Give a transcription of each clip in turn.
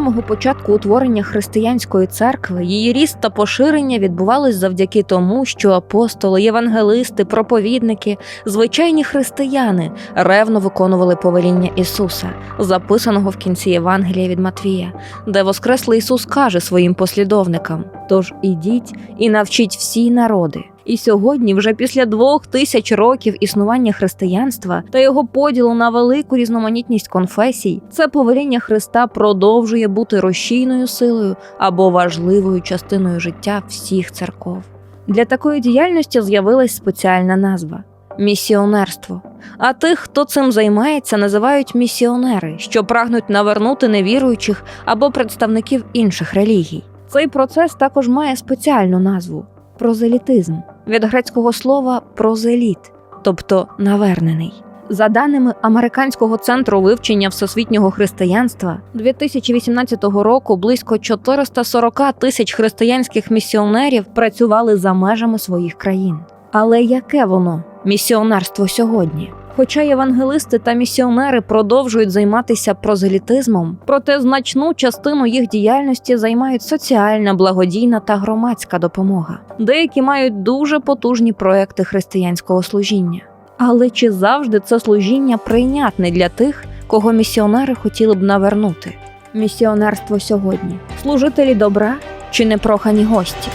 самого початку утворення християнської церкви її ріст та поширення відбувались завдяки тому, що апостоли, євангелисти, проповідники, звичайні християни ревно виконували повеління Ісуса, записаного в кінці Євангелія від Матвія, де Воскреслий Ісус каже своїм послідовникам: Тож ідіть і навчіть всі народи. І сьогодні, вже після двох тисяч років існування християнства та його поділу на велику різноманітність конфесій, це повеління Христа продовжує бути рушійною силою або важливою частиною життя всіх церков. Для такої діяльності з'явилась спеціальна назва місіонерство. А тих, хто цим займається, називають місіонери, що прагнуть навернути невіруючих або представників інших релігій. Цей процес також має спеціальну назву прозелітизм від грецького слова прозеліт, тобто навернений. За даними Американського центру вивчення всесвітнього християнства, 2018 року близько 440 тисяч християнських місіонерів працювали за межами своїх країн. Але яке воно місіонерство сьогодні? Хоча євангелисти та місіонери продовжують займатися прозелітизмом, проте значну частину їх діяльності займають соціальна, благодійна та громадська допомога. Деякі мають дуже потужні проекти християнського служіння. Але чи завжди це служіння прийнятне для тих, кого місіонери хотіли б навернути? Місіонерство сьогодні служителі добра чи непрохані гості?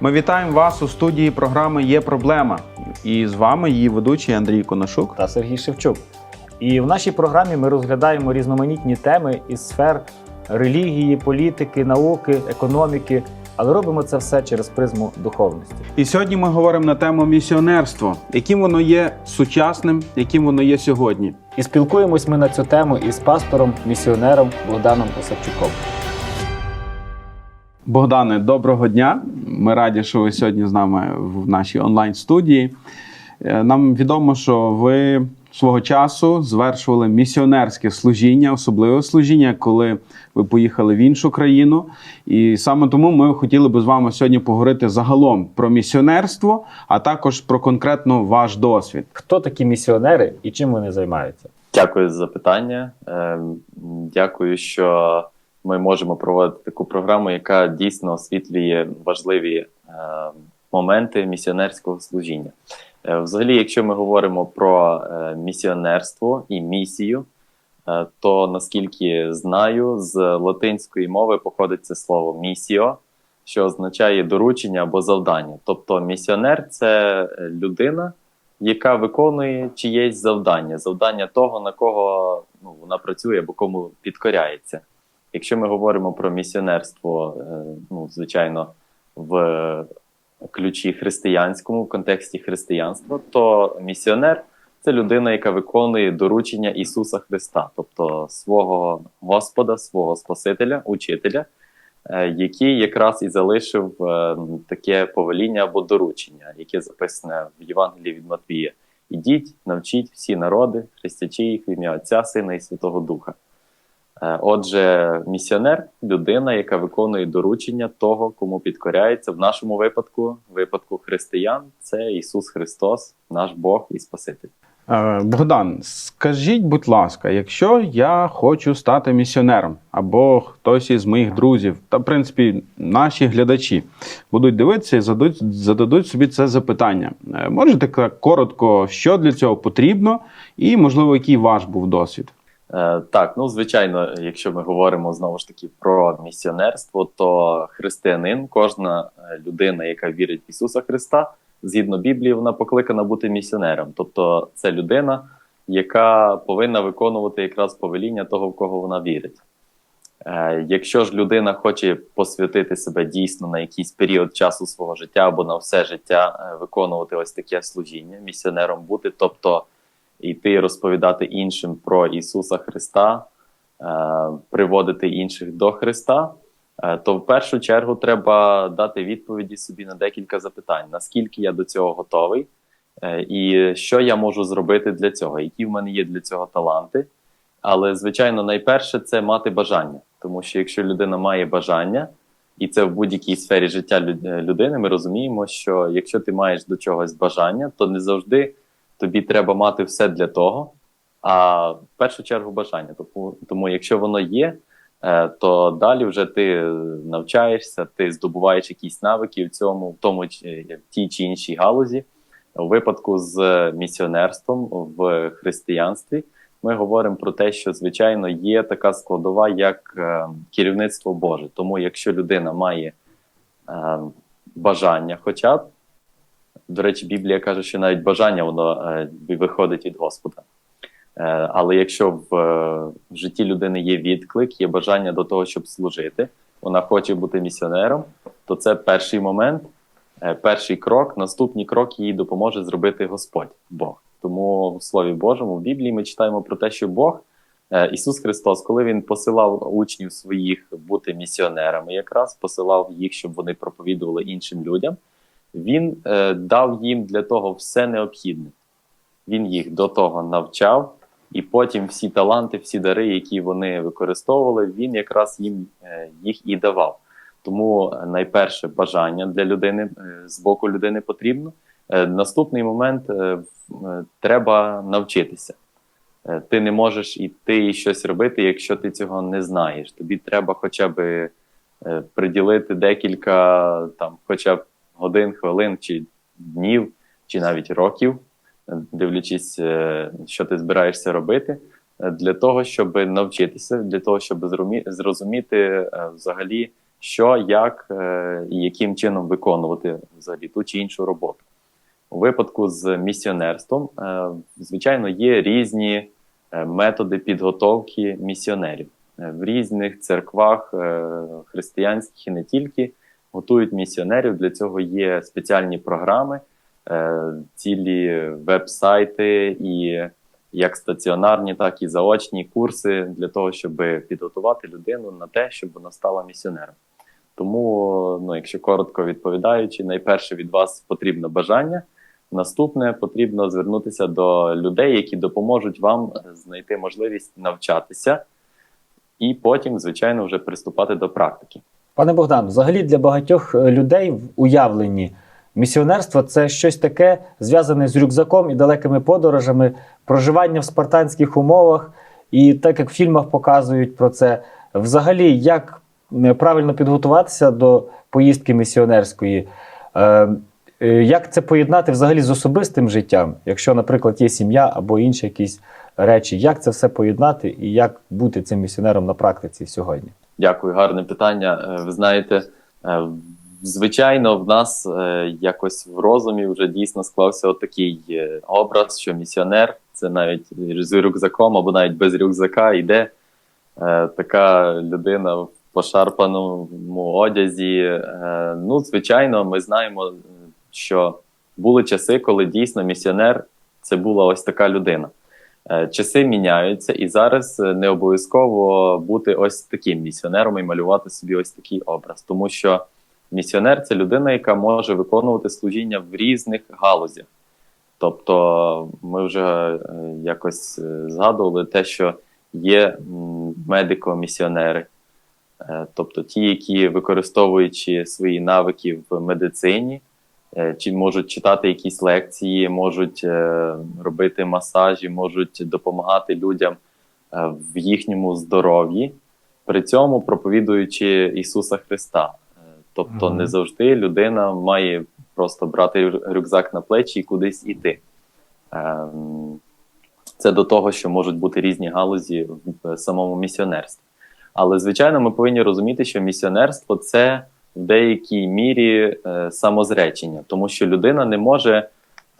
Ми вітаємо вас у студії програми Є проблема. І з вами її ведучий Андрій Коношук. та Сергій Шевчук. І в нашій програмі ми розглядаємо різноманітні теми із сфер релігії, політики, науки, економіки, але робимо це все через призму духовності. І сьогодні ми говоримо на тему місіонерство, яким воно є сучасним, яким воно є сьогодні. І спілкуємось ми на цю тему із пастором, місіонером Богданом Осадчуком. Богдане, доброго дня. Ми раді, що ви сьогодні з нами в нашій онлайн-студії. Е, Нам відомо, що ви свого часу звершували місіонерське служіння, особливе служіння, коли ви поїхали в іншу країну. І саме тому ми хотіли би з вами сьогодні поговорити загалом про місіонерство, а також про конкретно ваш досвід. Хто такі місіонери і чим вони займаються? Дякую за запитання. Е, Дякую, що ми можемо проводити таку програму, яка дійсно освітлює важливі е, моменти місіонерського служіння. Е, Взагалі, якщо ми говоримо про е, місіонерство і місію, е, то наскільки знаю, з латинської мови походить це слово місіо, що означає доручення або завдання. Тобто місіонер це е, людина, яка виконує чиєсь завдання, завдання того, на кого ну, вона працює або кому підкоряється. Якщо ми говоримо про місіонерство, е, ну, звичайно, в ключі християнському, в контексті християнства, то місіонер це людина, яка виконує доручення Ісуса Христа, тобто свого Господа, свого Спасителя, учителя, е, який якраз і залишив е, таке повеління або доручення, яке записане в Євангелії від Матвія. Ідіть, навчіть всі народи, хрестячи їх в ім'я Отця, Сина і Святого Духа. Е, Отже, місіонер людина, яка виконує доручення того, кому підкоряється. В нашому випадку, випадку християн, це Ісус Христос, наш Бог і Спаситель. Е, Богдан, скажіть, будь ласка, якщо я хочу стати місіонером, або хтось із моїх друзів, та в принципі наші глядачі будуть дивитися і зададуть, зададуть собі це запитання. Е, Можете коротко, що для цього потрібно, і можливо, який ваш був досвід? Е, Так, ну звичайно, якщо ми говоримо знову ж таки про місіонерство, то християнин, кожна е, людина, яка вірить в Ісуса Христа, згідно Біблії, вона покликана бути місіонером. Тобто, це людина, яка повинна виконувати якраз повеління того, в кого вона вірить. Е, Якщо ж людина хоче посвятити себе дійсно на якийсь період часу свого життя або на все життя виконувати ось таке служіння, місіонером бути, тобто йти розповідати іншим про Ісуса Христа, е, приводити інших до Христа, е, то в першу чергу треба дати відповіді собі на декілька запитань: наскільки я до цього готовий, е, і що я можу зробити для цього, які в мене є для цього таланти. Але, звичайно, найперше це мати бажання, тому що якщо людина має бажання, і це в будь-якій сфері життя людини, ми розуміємо, що якщо ти маєш до чогось бажання, то не завжди тобі треба мати все для того, а в першу чергу бажання. Тому, тому якщо воно є, е, то далі вже ти навчаєшся, ти здобуваєш якісь навики в цьому, в тому в тій чи іншій галузі. У випадку з місіонерством в християнстві ми говоримо про те, що звичайно є така складова, як е, керівництво Боже. Тому якщо людина має е, бажання, хоча б до речі, Біблія каже, що навіть бажання воно е, виходить від Господа. Е, але якщо в, е, в житті людини є відклик, є бажання до того, щоб служити, вона хоче бути місіонером, то це перший момент, перший крок. Наступний крок їй допоможе зробити Господь Бог. Тому в Слові Божому в Біблії ми читаємо про те, що Бог, Ісус Христос, коли Він посилав учнів своїх бути місіонерами, якраз посилав їх, щоб вони проповідували іншим людям. Він е, дав їм для того все необхідне. Він їх до того навчав, і потім всі таланти, всі дари, які вони використовували, він якраз їм е, їх і давав. Тому е, найперше бажання для людини е, з боку людини потрібно. Е, наступний момент треба навчитися. Ти не можеш іти і щось робити, якщо ти цього не знаєш. Тобі треба хоча б приділити декілька там, хоча б годин, хвилин чи днів, чи навіть років, дивлячись, е, що ти збираєшся робити, для того, щоб навчитися, для того, щоб зрозуміти е, взагалі, що, як е, і яким чином виконувати взагалі ту чи іншу роботу. У випадку з місіонерством, звичайно, є різні методи підготовки місіонерів. В різних церквах християнських і не тільки готують місіонерів. Для цього є спеціальні програми, е, цілі веб-сайти і як стаціонарні, так і заочні курси для того, щоб підготувати людину на те, щоб вона стала місіонером. Тому, ну, якщо коротко відповідаючи, найперше від вас потрібно бажання. Наступне потрібно звернутися до людей, які допоможуть вам знайти можливість навчатися, і потім, звичайно, вже приступати до практики. Пане Богдан, взагалі для багатьох е, людей в уявленні місіонерство це щось таке зв'язане з рюкзаком і далекими подорожами, проживання в спартанських умовах. І так як в фільмах показують про це, взагалі, як правильно підготуватися до поїздки місіонерської, Е, е, як це поєднати взагалі з особистим життям, якщо, наприклад, є сім'я або інші якісь речі, як це все поєднати і як бути цим місіонером на практиці сьогодні? Дякую, гарне питання. Е, Ви знаєте, е, звичайно, в нас е, якось в розумі вже дійсно склався такий образ, що місіонер це навіть з рюкзаком або навіть без рюкзака йде така людина в пошарпаному одязі. Ну, звичайно, ми знаємо, що були часи, коли дійсно місіонер це була ось така людина. Е, Часи міняються, і зараз е, не обов'язково бути ось таким місіонером і малювати собі ось такий образ, тому що місіонер це людина, яка може виконувати служіння в різних галузях. Тобто, ми вже е, якось згадували те, що є медико-місіонери, тобто ті, які використовуючи свої навики в медицині, чи можуть читати якісь лекції, можуть е, робити масажі, можуть допомагати людям е, в їхньому здоров'ї, при цьому проповідуючи Ісуса Христа. Е, Тобто, не завжди людина має просто брати рюкзак на плечі і кудись іти. Це до того, що можуть бути різні галузі в самому місіонерстві. Але, звичайно, ми повинні розуміти, що місіонерство це в деякій мірі е, самозречення, тому що людина не може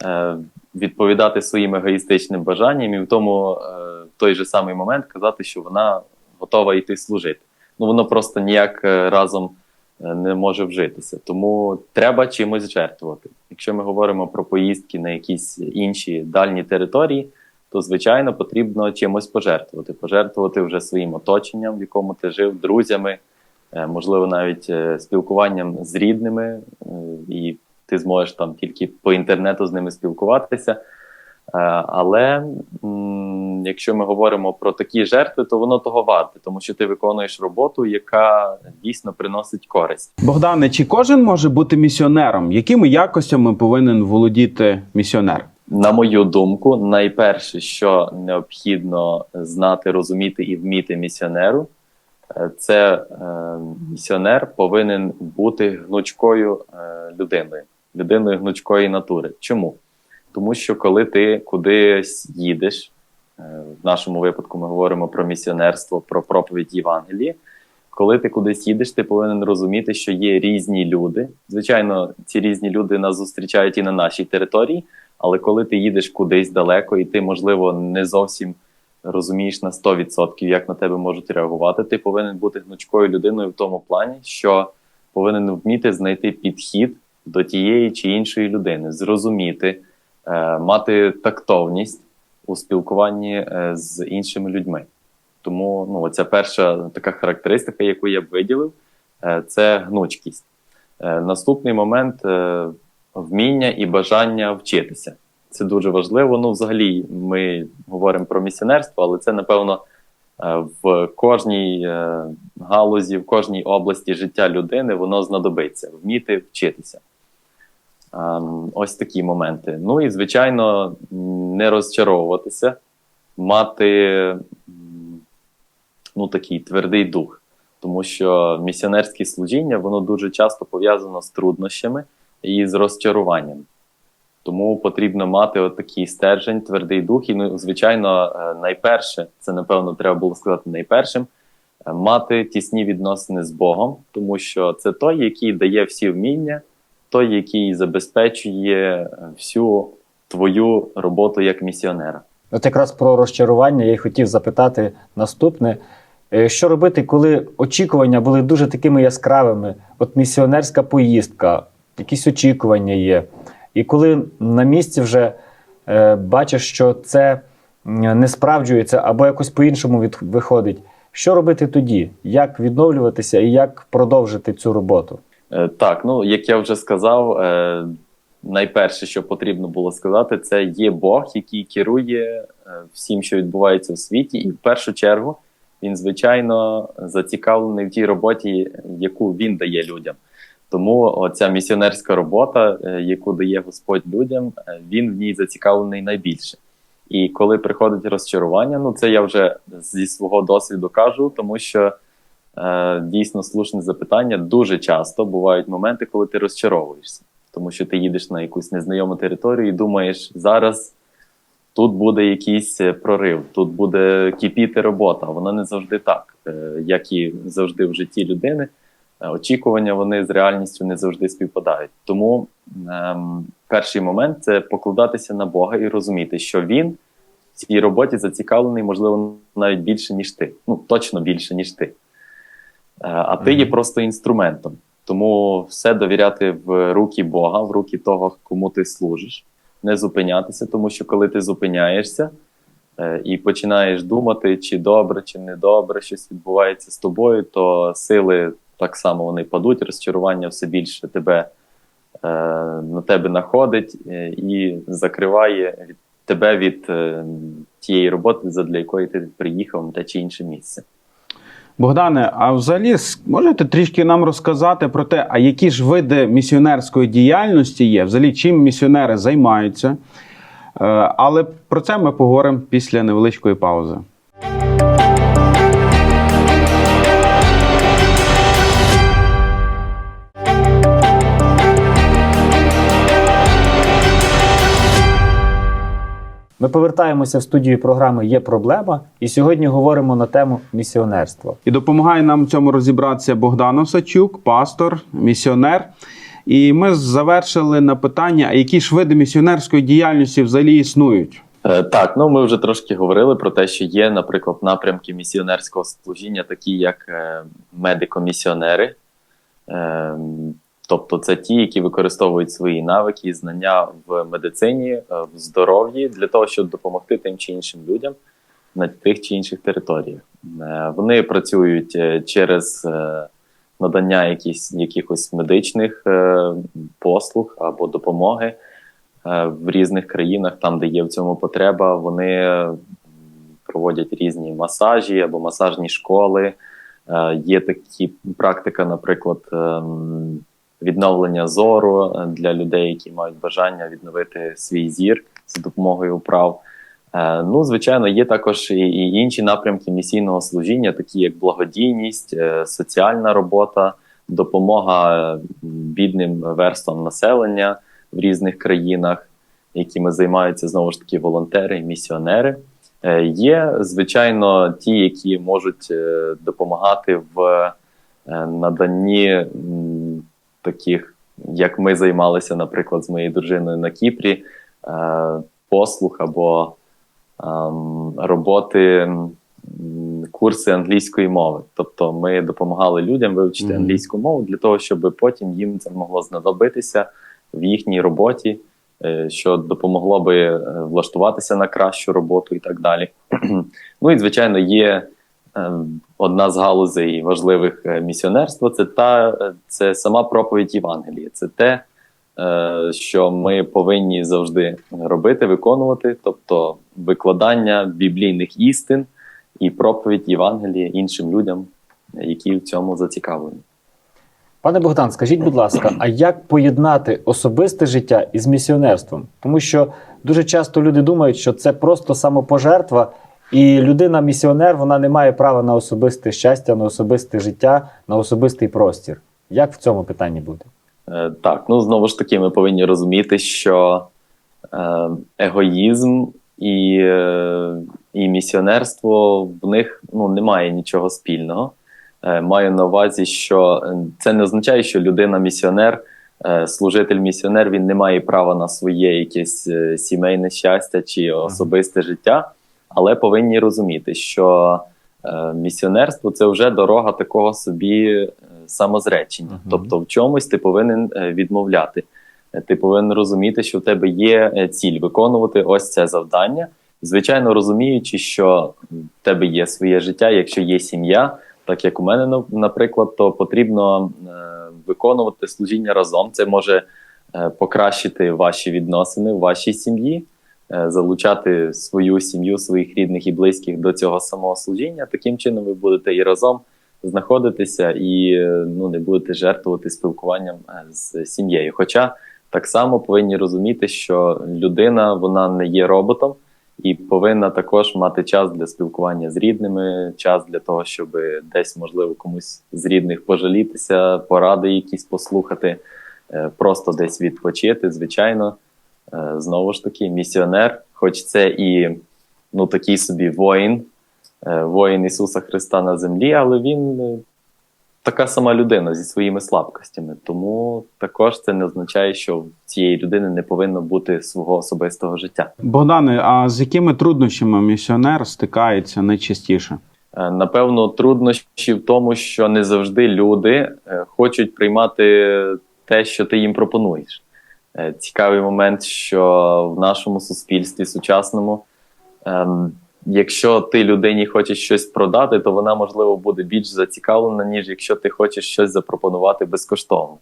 е, відповідати своїм егоїстичним бажанням і в тому е, в той же самий момент казати, що вона готова йти служити. Ну воно просто ніяк разом не може вжитися. Тому треба чимось жертвувати. Якщо ми говоримо про поїздки на якісь інші дальні території, то звичайно потрібно чимось пожертвувати. Пожертвувати вже своїм оточенням, в якому ти жив, друзями, можливо, навіть е, спілкуванням з рідними, е, і ти зможеш там тільки по інтернету з ними спілкуватися. Е, Але якщо ми говоримо про такі жертви, то воно того варте, тому що ти виконуєш роботу, яка дійсно приносить користь. Богдане, чи кожен може бути місіонером? Якими якостями повинен володіти місіонер? На мою думку, найперше, що необхідно знати, розуміти і вміти місіонеру, е, це е, місіонер повинен бути гнучкою е, людиною, людиною гнучкої натури. Чому? Тому що коли ти кудись їдеш, е, в нашому випадку ми говоримо про місіонерство, про проповідь Євангелії. Коли ти кудись їдеш, ти повинен розуміти, що є різні люди. Звичайно, ці різні люди нас зустрічають і на нашій території, але коли ти їдеш кудись далеко, і ти, можливо, не зовсім розумієш на 100%, як на тебе можуть реагувати, ти повинен бути гнучкою людиною в тому плані, що повинен вміти знайти підхід до тієї чи іншої людини, зрозуміти, е, мати тактовність у спілкуванні е, з іншими людьми. Тому ну, ця перша така характеристика, яку я б виділив, е, це гнучкість. Наступний момент вміння і бажання вчитися. Це дуже важливо. Ну, взагалі, ми говоримо про місіонерство, але це, напевно, е, в кожній е, галузі, в кожній області життя людини воно знадобиться вміти вчитися. Ем, Ось такі моменти. Ну і, звичайно, не розчаровуватися, мати ну, такий твердий дух. Тому що місіонерське служіння воно дуже часто пов'язано з труднощами і з розчаруванням. Тому потрібно мати такий стержень, твердий дух. І, ну, звичайно, е, найперше, це напевно треба було сказати найпершим, е, мати тісні відносини з Богом, тому що це той, який дає всі вміння, той, який забезпечує е, всю твою роботу як місіонера. От якраз про розчарування я й хотів запитати наступне. Що робити, коли очікування були дуже такими яскравими? От місіонерська поїздка, якісь очікування є. І коли на місці вже е, бачиш, що це не справджується або якось по-іншому від, виходить, що робити тоді? Як відновлюватися і як продовжити цю роботу? Е, Так, ну як я вже сказав, е, найперше, що потрібно було сказати, це є Бог, який керує е, всім, що відбувається у світі, і в першу чергу він, звичайно, зацікавлений в тій роботі, яку він дає людям. Тому оця місіонерська робота, е, яку дає Господь людям, е, він в ній зацікавлений найбільше. І коли приходить розчарування, ну це я вже зі свого досвіду кажу, тому що е, дійсно слушне запитання. Дуже часто бувають моменти, коли ти розчаровуєшся, тому що ти їдеш на якусь незнайому територію і думаєш, зараз тут буде якийсь е, прорив, тут буде кипіти робота. А Воно не завжди так, Е, як і завжди в житті людини. Е, Очікування вони з реальністю не завжди співпадають. Тому ем, перший момент це покладатися на Бога і розуміти, що він в цій роботі зацікавлений, можливо, навіть більше, ніж ти. Ну, точно більше, ніж ти. Е, А ти є просто інструментом. Тому все довіряти в руки Бога, в руки того, кому ти служиш, не зупинятися, тому що коли ти зупиняєшся е, і починаєш думати, чи добре, чи не добре щось відбувається з тобою, то сили так само вони падуть, розчарування все більше тебе е, на тебе находить е, і закриває від тебе від е, тієї роботи, задля якої ти приїхав на те чи інше місце. Богдане, а взагалі можете трішки нам розказати про те, а які ж види місіонерської діяльності є? Взагалі, чим місіонери займаються? Е, Але про це ми поговоримо після невеличкої паузи. Ми повертаємося в студію програми Є проблема, і сьогодні говоримо на тему місіонерства. І допомагає нам в цьому розібратися Богдан Осачук, пастор, місіонер. І ми завершили на питання, які ж види місіонерської діяльності взагалі існують? Е, Так, ну ми вже трошки говорили про те, що є, наприклад, напрямки місіонерського служіння, такі як е, медико-місіонери. Тобто це ті, які використовують свої навики і знання в медицині, е, в здоров'ї для того, щоб допомогти тим чи іншим людям на тих чи інших територіях. Е, Вони працюють е, через надання якісь, якихось медичних послуг або допомоги в різних країнах, там, де є в цьому потреба, вони проводять різні масажі або масажні школи. Є такі практика, наприклад, ем, відновлення зору е, для людей, які мають бажання відновити свій зір за допомогою вправ. Е, Ну, звичайно, є також і, інші напрямки місійного служіння, такі як благодійність, е, соціальна робота, допомога бідним верствам населення в різних країнах, якими займаються знову ж таки волонтери і місіонери. Є, звичайно, ті, які можуть допомагати в наданні таких, як ми займалися, наприклад, з моєю дружиною на Кіпрі, е, послуг або ем, роботи, курси англійської мови. Тобто ми допомагали людям вивчити Мгм. англійську мову для того, щоб потім їм це могло знадобитися в їхній роботі, е, що допомогло би е, влаштуватися на кращу роботу і так далі. ну і звичайно, є е, одна з галузей важливих е, місіонерства це та це сама проповідь Євангелія. Це те, е, що ми повинні завжди робити, виконувати, тобто викладання біблійних істин і проповідь Євангелія іншим людям, які в цьому зацікавлені. Пане Богдан, скажіть, будь ласка, а як поєднати особисте життя із місіонерством? Тому що дуже часто люди думають, що це просто самопожертва, і людина-місіонер вона не має права на особисте щастя, на особисте життя, на особистий простір. Як в цьому питанні бути? Е, Так, ну знову ж таки, ми повинні розуміти, що е, егоїзм і, е, і місіонерство в них ну, немає нічого спільного. Е, маю на увазі, що е, це не означає, що людина-місіонер, е, служитель-місіонер, він не має права на своє якесь е, сімейне щастя чи особисте життя, але повинні розуміти, що е, місіонерство це вже дорога такого собі е, самозречення. Мгм. Тобто, в чомусь ти повинен е, відмовляти. Е, Ти повинен розуміти, що в тебе є ціль виконувати ось це завдання. Звичайно, розуміючи, що в тебе є своє життя, якщо є сім'я, так як у мене, наприклад, то потрібно е, виконувати служіння разом. Це може е, покращити ваші відносини в вашій сім'ї, залучати свою сім'ю, своїх рідних і близьких до цього самого служіння. Таким чином, ви будете і разом знаходитися і е, ну, не будете жертвувати спілкуванням е, з сім'єю. Хоча так само повинні розуміти, що людина вона не є роботом і повинна також мати час для спілкування з рідними, час для того, щоб десь можливо комусь з рідних пожалітися, поради якісь послухати, е, просто десь відпочити. Звичайно, Е, знову ж таки, місіонер, хоч це і ну, такий собі воїн, е, воїн Ісуса Христа на землі, але він е, така сама людина зі своїми слабкостями. Тому також це не означає, що в цієї людини не повинно бути свого особистого життя. Богдане, а з якими труднощами місіонер стикається найчастіше? Е, Напевно, труднощі в тому, що не завжди люди е, хочуть приймати те, що ти їм пропонуєш. Е, Цікавий момент, що в нашому суспільстві сучасному, ем, якщо ти людині хочеш щось продати, то вона, можливо, буде більш зацікавлена, ніж якщо ти хочеш щось запропонувати безкоштовно.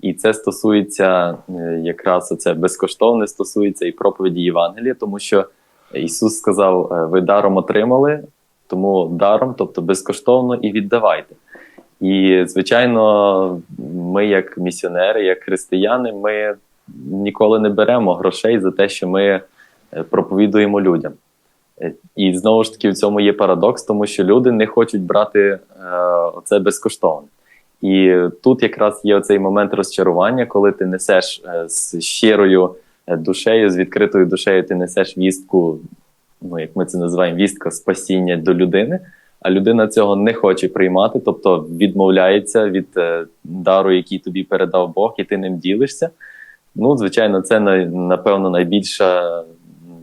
І це стосується е, якраз це безкоштовне стосується і проповіді Євангелія, тому що Ісус сказав: е, ви даром отримали, тому даром, тобто безкоштовно, і віддавайте. І, звичайно, ми, як місіонери, як християни, ми ніколи не беремо грошей за те, що ми е, проповідуємо людям. Е, І знову ж таки, в цьому є парадокс, тому що люди не хочуть брати е, оце безкоштовно. І тут якраз є оцей момент розчарування, коли ти несеш з щирою душею, з відкритою душею, ти несеш вістку, ну як ми це називаємо, вістка спасіння до людини, а людина цього не хоче приймати, тобто відмовляється від дару, який тобі передав Бог, і ти ним ділишся. Ну, звичайно, це напевно найбільша,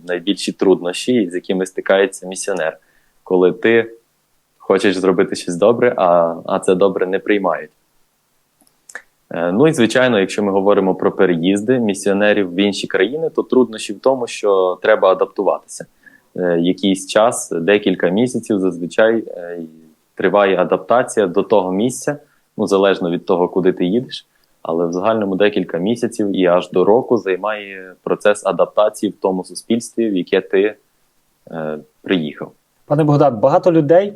найбільші труднощі, з якими стикається місіонер, коли ти хочеш зробити щось добре, а, а це добре не приймають. Е, Ну і звичайно, якщо ми говоримо про переїзди місіонерів в інші країни, то труднощі в тому, що треба адаптуватися. Е, Якийсь час, декілька місяців, зазвичай е, триває адаптація до того місця, ну залежно від того, куди ти їдеш. Але в загальному декілька місяців і аж до року займає процес адаптації в тому суспільстві, в яке ти е, приїхав. Пане Богдан, багато людей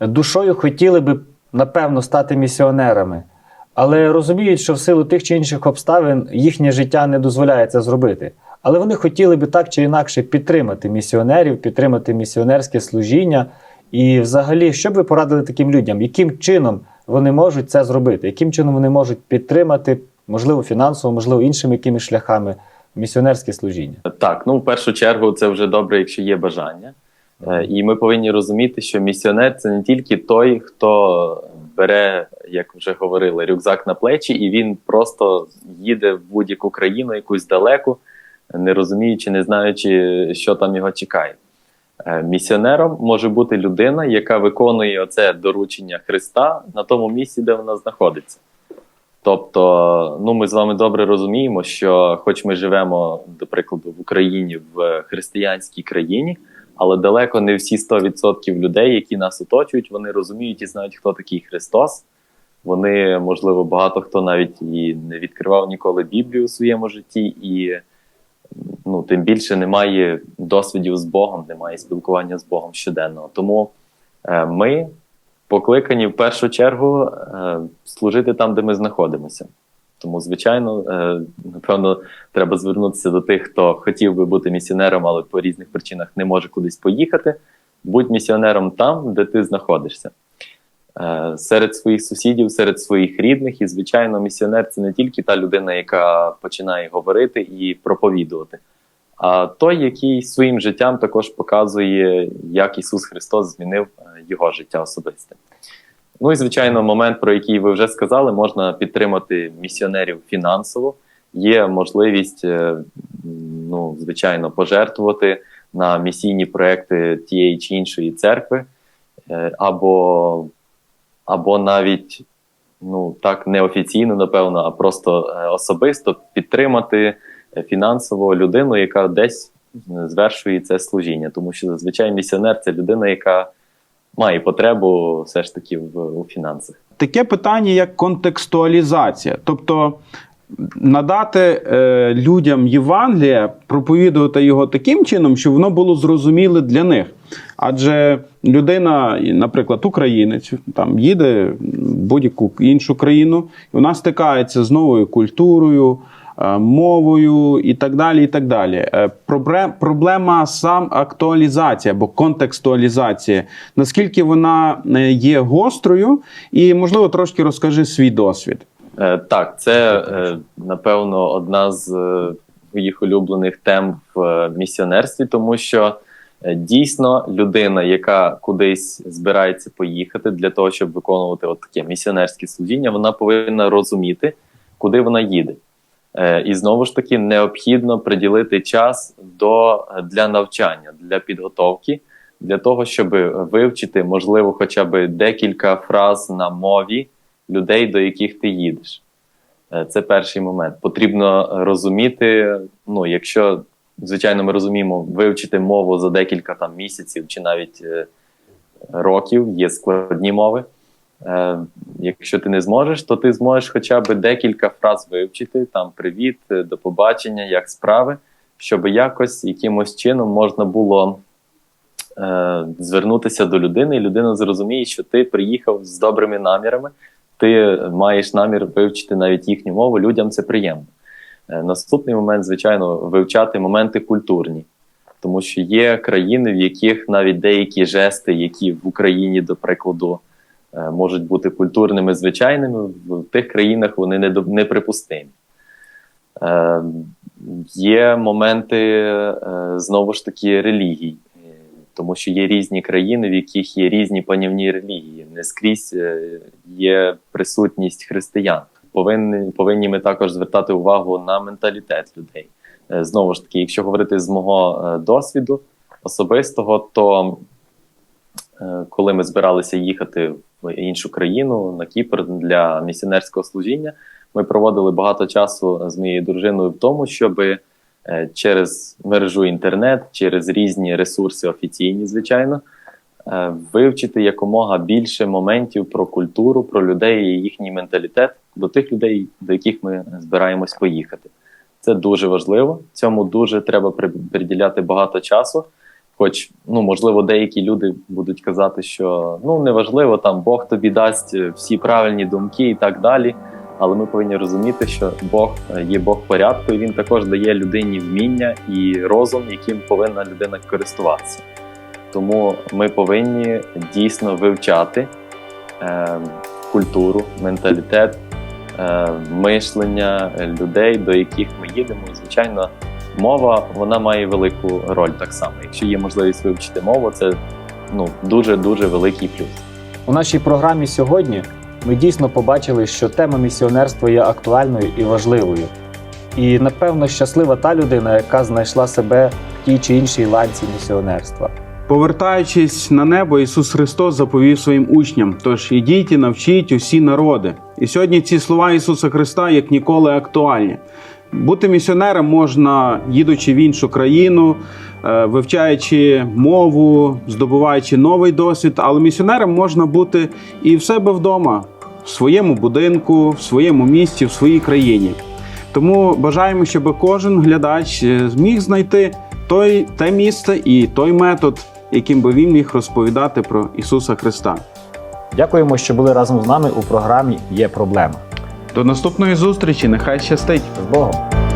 душою хотіли би, напевно, стати місіонерами, але розуміють, що в силу тих чи інших обставин їхнє життя не дозволяє це зробити. Але вони хотіли би так чи інакше підтримати місіонерів, підтримати місіонерське служіння. І, взагалі, що б ви порадили таким людям, яким чином вони можуть це зробити, яким чином вони можуть підтримати, можливо, фінансово, можливо, іншими якимись шляхами місіонерське служіння? Так, ну в першу чергу це вже добре, якщо є бажання. Е, І ми повинні розуміти, що місіонер це не тільки той, хто бере, як вже говорили, рюкзак на плечі, і він просто їде в будь-яку країну, якусь далеку, не розуміючи, не знаючи, що там його чекає. Е, Місіонером може бути людина, яка виконує оце доручення Христа на тому місці, де вона знаходиться. Тобто, ну ми з вами добре розуміємо, що, хоч ми живемо, до прикладу, в Україні в християнській країні, але далеко не всі 100% людей, які нас оточують, вони розуміють і знають, хто такий Христос. Вони, можливо, багато хто навіть і не відкривав ніколи Біблію у своєму житті, і ну, тим більше немає досвідів з Богом, немає спілкування з Богом щоденного. Тому е, ми покликані в першу чергу е, служити там, де ми знаходимося. Тому, звичайно, е, напевно, треба звернутися до тих, хто хотів би бути місіонером, але по різних причинах не може кудись поїхати. Будь місіонером там, де ти знаходишся. Е, Серед своїх сусідів, серед своїх рідних, і, звичайно, місіонер це не тільки та людина, яка починає говорити і проповідувати, а той, який своїм життям також показує, як Ісус Христос змінив е, його життя особисте. Ну і звичайно, момент, про який ви вже сказали, можна підтримати місіонерів фінансово. Є можливість, е, ну, звичайно, пожертвувати на місійні проекти тієї чи іншої церкви, або, або навіть ну, так неофіційно, напевно, а просто е, особисто підтримати е, фінансово людину, яка десь звершує це служіння. Тому що зазвичай місіонер це людина, яка має потребу все ж таки в у фінансах. Таке питання, як контекстуалізація. Тобто надати е, людям Євангелія, проповідувати його таким чином, щоб воно було зрозуміле для них. Адже людина, наприклад, українець, там їде в будь-яку іншу країну, і вона стикається з новою культурою, е, мовою і так далі. і так далі. Е, Проблема сам актуалізація або контекстуалізація. Наскільки вона е, є гострою, і можливо трошки розкажи свій досвід. Е, Так, це е, напевно одна з е, моїх улюблених тем в місіонерстві, тому що дійсно людина, яка кудись збирається поїхати для того, щоб виконувати от таке місіонерське служіння, вона повинна розуміти, куди вона їде. І знову ж таки необхідно приділити час до для навчання, для підготовки, для того, щоб вивчити, можливо, хоча б декілька фраз на мові людей, до яких ти їдеш. Е, Це перший момент. Потрібно розуміти, ну, якщо, звичайно, ми розуміємо, вивчити мову за декілька там місяців чи навіть е, років, є складні мови. Е, Якщо ти не зможеш, то ти зможеш хоча б декілька фраз вивчити, там привіт, до побачення, як справи, щоб якось якимось чином можна було е, звернутися до людини, і людина зрозуміє, що ти приїхав з добрими намірами, ти маєш намір вивчити навіть їхню мову, людям це приємно. Е, Наступний момент, звичайно, вивчати моменти культурні, тому що є країни, в яких навіть деякі жести, які в Україні, до прикладу, е, можуть бути культурними, звичайними, в тих країнах вони неприпустимі. Е, Є моменти знову ж таки релігій, тому що є різні країни, в яких є різні панівні релігії. Не скрізь е, є присутність християн. Повинні, повинні ми також звертати увагу на менталітет людей. Е, Знову ж таки, якщо говорити з мого е, досвіду особистого, то коли ми збиралися їхати в іншу країну на Кіпр для місіонерського служіння, ми проводили багато часу з моєю дружиною в тому, щоб е, через мережу інтернет, через різні ресурси офіційні, звичайно, е, вивчити якомога більше моментів про культуру, про людей і їхній менталітет до тих людей, до яких ми збираємось поїхати. Це дуже важливо. Цьому дуже треба приділяти багато часу. Хоч, ну, можливо, деякі люди будуть казати, що ну неважливо, там Бог тобі дасть е, всі правильні думки і так далі. Але ми повинні розуміти, що Бог е, є Бог порядку, і він також дає людині вміння і розум, яким повинна людина користуватися. Тому ми повинні дійсно вивчати е, культуру, менталітет, е, мишлення людей, до яких ми їдемо. Звичайно, мова вона має велику роль так само. Якщо є можливість вивчити мову, це ну, дуже дуже великий плюс. У нашій програмі сьогодні ми дійсно побачили, що тема місіонерства є актуальною і важливою. І напевно щаслива та людина, яка знайшла себе в тій чи іншій ланці місіонерства. Повертаючись на небо, Ісус Христос заповів своїм учням: тож ідіть і навчіть усі народи. І сьогодні ці слова Ісуса Христа як ніколи актуальні. Бути місіонером можна, їдучи в іншу країну, е, вивчаючи мову, здобуваючи новий досвід, але місіонером можна бути і в себе вдома, в своєму будинку, в своєму місті, в своїй країні. Тому бажаємо, щоб кожен глядач е, зміг знайти той, те місце і той метод, яким би він міг розповідати про Ісуса Христа. Дякуємо, що були разом з нами у програмі Є проблема. До наступної зустрічі, нехай щастить! З Богом!